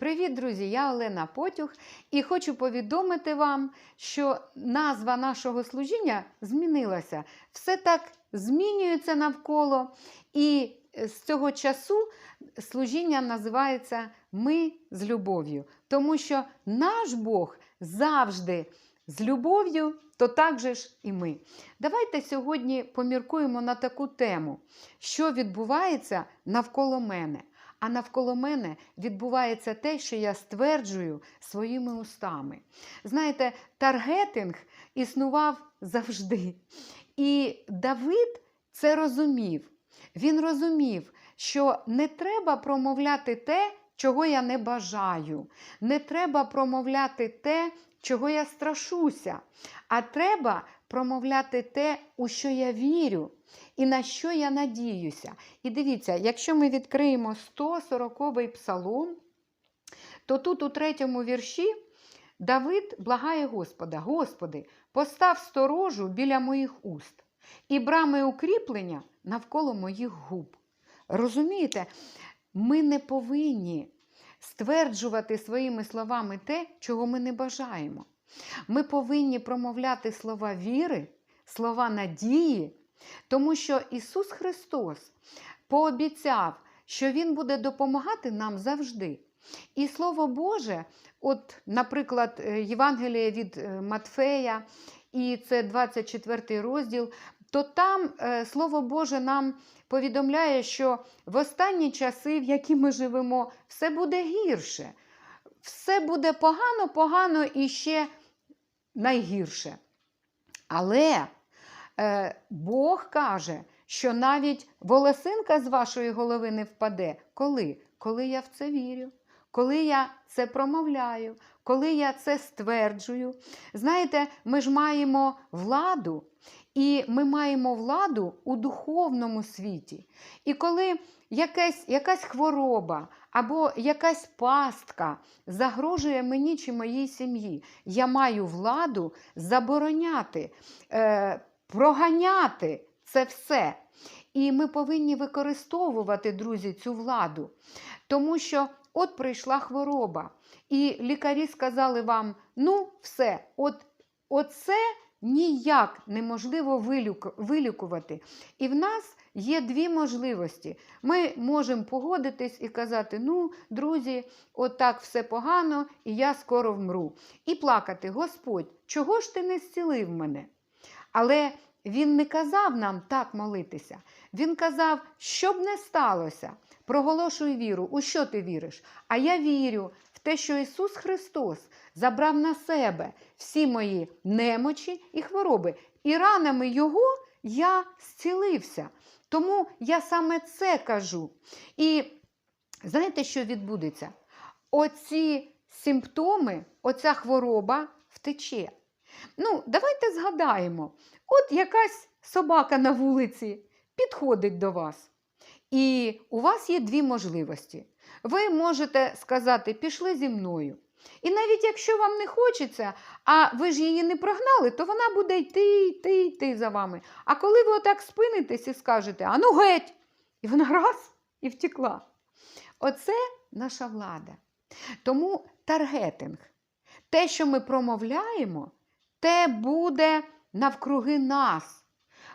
Привіт, друзі! Я Олена Потюх і хочу повідомити вам, що назва нашого служіння змінилася. Все так змінюється навколо. І з цього часу служіння називається Ми з любов'ю. Тому що наш Бог завжди з любов'ю, то так же ж і ми. Давайте сьогодні поміркуємо на таку тему, що відбувається навколо мене. А навколо мене відбувається те, що я стверджую своїми устами. Знаєте, таргетинг існував завжди. І Давид це розумів. Він розумів, що не треба промовляти те, чого я не бажаю. Не треба промовляти те, чого я страшуся. А треба промовляти те, у що я вірю. І на що я надіюся. І дивіться, якщо ми відкриємо 140-й псалом, то тут у третьому вірші Давид благає Господа: Господи, постав сторожу біля моїх уст і брами укріплення навколо моїх губ. Розумієте, ми не повинні стверджувати своїми словами те, чого ми не бажаємо. Ми повинні промовляти слова віри, слова надії. Тому що Ісус Христос пообіцяв, що Він буде допомагати нам завжди. І Слово Боже, от, наприклад, Євангеліє від Матфея, і це 24 розділ, то там Слово Боже нам повідомляє, що в останні часи, в які ми живемо, все буде гірше. Все буде погано, погано і ще найгірше. Але Бог каже, що навіть волосинка з вашої голови не впаде. Коли? Коли я в це вірю, коли я це промовляю, коли я це стверджую. Знаєте, ми ж маємо владу, і ми маємо владу у духовному світі. І коли якась, якась хвороба або якась пастка загрожує мені чи моїй сім'ї, я маю владу забороняти. Е, проганяти це все. І ми повинні використовувати, друзі, цю владу. Тому що от прийшла хвороба, і лікарі сказали вам: ну, все, от, оце ніяк неможливо вилікувати. І в нас є дві можливості. Ми можемо погодитись і казати: ну, друзі, от так все погано, і я скоро вмру. І плакати: Господь, чого ж ти не зцілив мене? Але він не казав нам так молитися. Він казав, що б не сталося, проголошуй віру, у що ти віриш? А я вірю в те, що Ісус Христос забрав на себе всі мої немочі і хвороби, і ранами Його я зцілився. Тому я саме це кажу. І знаєте, що відбудеться? Оці симптоми, оця хвороба втече. Ну, давайте згадаємо, от якась собака на вулиці підходить до вас. І у вас є дві можливості. Ви можете сказати, пішли зі мною. І навіть якщо вам не хочеться, а ви ж її не прогнали, то вона буде йти, йти, йти за вами. А коли ви отак спинитесь і скажете, а ну геть! І вона раз і втекла. Оце наша влада. Тому таргетинг. Те, що ми промовляємо, те буде навкруги нас.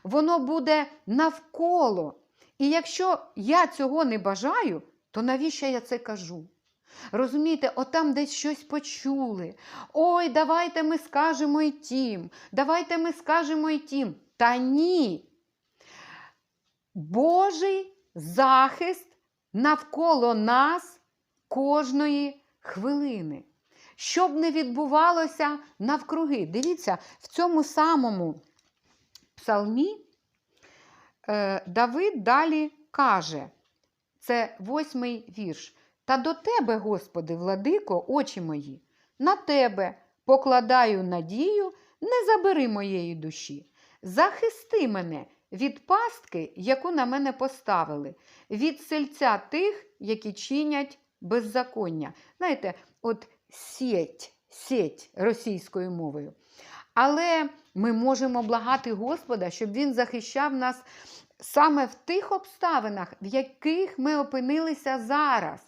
Воно буде навколо. І якщо я цього не бажаю, то навіщо я це кажу? Розумієте, отам десь щось почули. Ой, давайте ми скажемо й тім, давайте ми скажемо й тім. Та ні. Божий захист навколо нас кожної хвилини. Щоб не відбувалося навкруги. Дивіться, в цьому самому псалмі е, Давид далі каже, це восьмий вірш. Та до тебе, Господи, владико, очі мої, на тебе покладаю надію, не забери моєї душі. Захисти мене від пастки, яку на мене поставили, від сельця тих, які чинять беззаконня. Знаєте, от сеть, сеть російською мовою. Але ми можемо благати Господа, щоб Він захищав нас саме в тих обставинах, в яких ми опинилися зараз.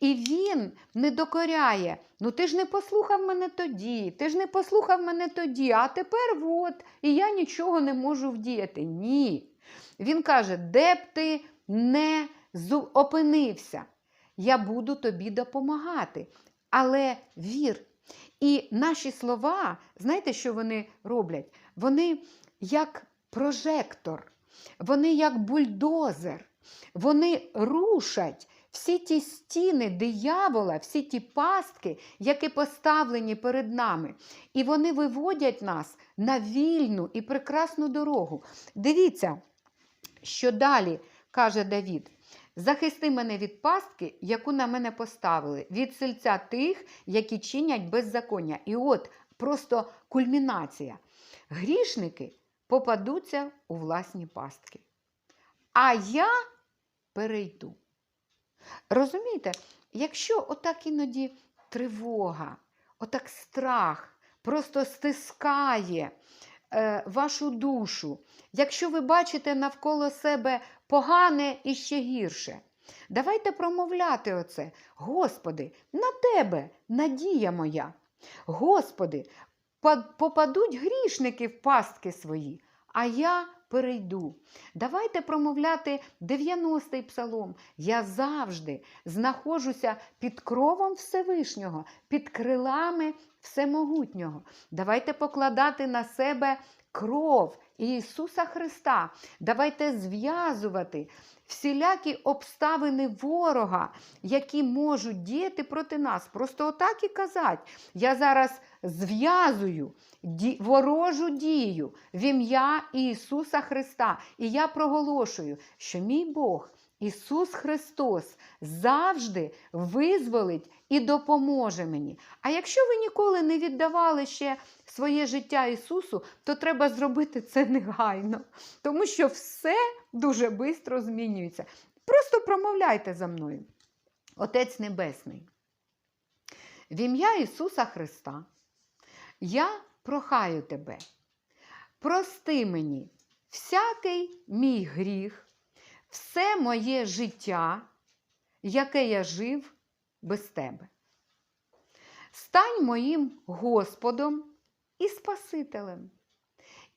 І він не докоряє. Ну ти ж не послухав мене тоді, ти ж не послухав мене тоді, а тепер от, і я нічого не можу вдіяти. Ні. Він каже, де б ти не опинився, я буду тобі допомагати. Але вір. І наші слова, знаєте, що вони роблять? Вони як прожектор, вони як бульдозер, вони рушать всі ті стіни диявола, всі ті пастки, які поставлені перед нами. І вони виводять нас на вільну і прекрасну дорогу. Дивіться, що далі каже Давід. Захисти мене від пастки, яку на мене поставили, від сельця тих, які чинять беззаконня. І от просто кульмінація. Грішники попадуться у власні пастки. А я перейду. Розумієте, якщо отак іноді тривога, отак страх просто стискає е, вашу душу, якщо ви бачите навколо себе погане і ще гірше, давайте промовляти оце. Господи, на тебе надія моя. Господи, попадуть грішники в пастки свої, а я перейду. Давайте промовляти 90-й псалом. Я завжди знаходжуся під кровом Всевишнього, під крилами Всемогутнього. Давайте покладати на себе кров Ісуса Христа. Давайте зв'язувати всілякі обставини ворога, які можуть діяти проти нас. Просто отак і казати. Я зараз зв'язую ворожу дію в ім'я Ісуса Христа. І я проголошую, що мій Бог, Ісус Христос, завжди визволить і допоможе мені. А якщо ви ніколи не віддавали ще своє життя Ісусу, то треба зробити це негайно, тому що все дуже швидко змінюється. Просто промовляйте за мною. Отець Небесний. В ім'я Ісуса Христа я прохаю тебе, прости мені всякий мій гріх, все моє життя, яке я жив без тебе. Стань моїм Господом і Спасителем.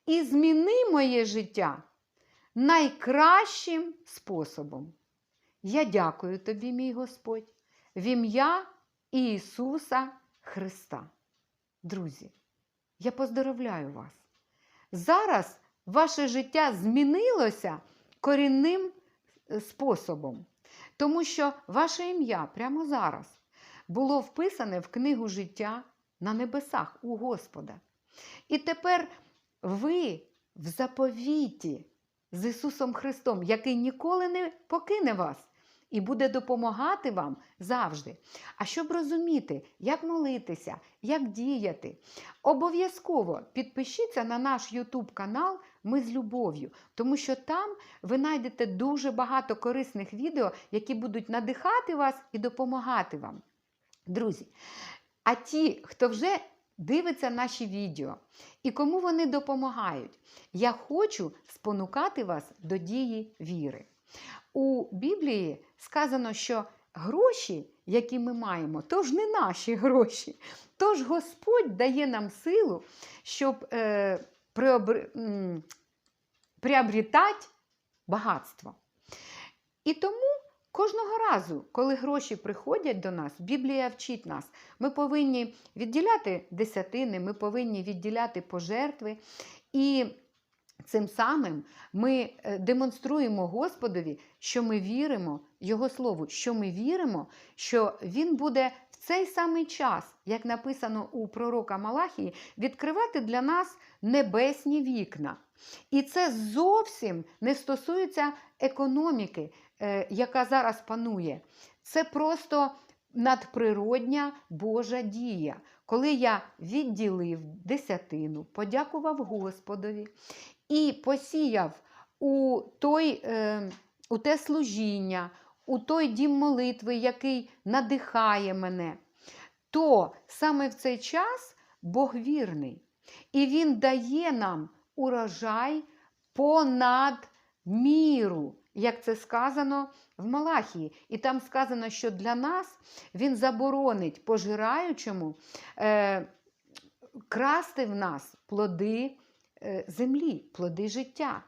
І зміни моє життя найкращим способом. Я дякую тобі, мій Господь, в ім'я Ісуса Христа. Друзі, я поздоровляю вас. Зараз ваше життя змінилося корінним способом, тому що ваше ім'я прямо зараз було вписане в книгу життя на небесах у Господа. І тепер ви в заповіті з Ісусом Христом, який ніколи не покине вас і буде допомагати вам завжди. А щоб розуміти, як молитися, як діяти, обов'язково підпишіться на наш YouTube канал Ми з любов'ю, тому що там ви знайдете дуже багато корисних відео, які будуть надихати вас і допомагати вам. Друзі, а ті, хто вже дивиться наші відео і кому вони допомагають, я хочу спонукати вас до дії віри. У Біблії сказано, що гроші, які ми маємо, то ж не наші гроші. Тож Господь дає нам силу, щоб е, приобр... приобрітати багатство. І тому кожного разу, коли гроші приходять до нас, Біблія вчить нас, ми повинні відділяти десятини, ми повинні відділяти пожертви. І цим самим ми е, демонструємо Господові, що ми віримо Його Слову, що ми віримо, що Він буде в цей самий час, як написано у пророка Малахії, відкривати для нас небесні вікна. І це зовсім не стосується економіки, е, яка зараз панує. Це просто надприродня Божа дія. Коли я відділив десятину, подякував Господові і посіяв у, той, е, у те служіння, у той дім молитви, який надихає мене, то саме в цей час Бог вірний. І Він дає нам урожай понад міру, як це сказано в Малахії. І там сказано, що для нас він заборонить пожираючому е, красти в нас плоди землі, плоди життя.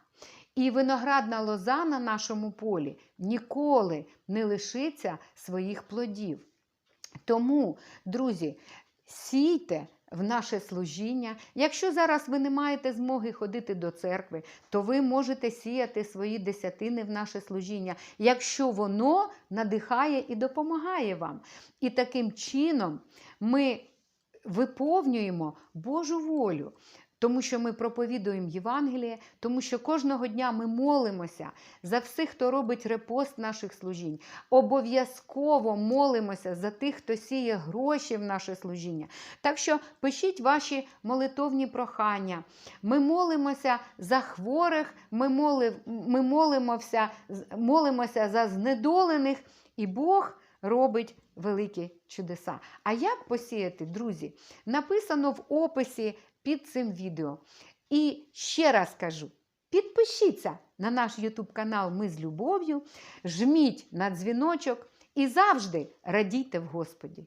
І виноградна лоза на нашому полі ніколи не лишиться своїх плодів. Тому, друзі, сійте в наше служіння. Якщо зараз ви не маєте змоги ходити до церкви, то ви можете сіяти свої десятини в наше служіння, якщо воно надихає і допомагає вам. І таким чином ми виповнюємо Божу волю. Тому що ми проповідуємо Євангеліє, тому що кожного дня ми молимося за всіх, хто робить репост наших служінь. Обов'язково молимося за тих, хто сіє гроші в наше служіння. Так що пишіть ваші молитовні прохання. Ми молимося за хворих, ми, молив, ми молимося, молимося за знедолених, і Бог робить великі чудеса. А як посіяти, друзі? Написано в описі під цим відео. І ще раз кажу: підпишіться на наш YouTube канал Ми з любов'ю, жміть на дзвіночок і завжди радійте в Господі.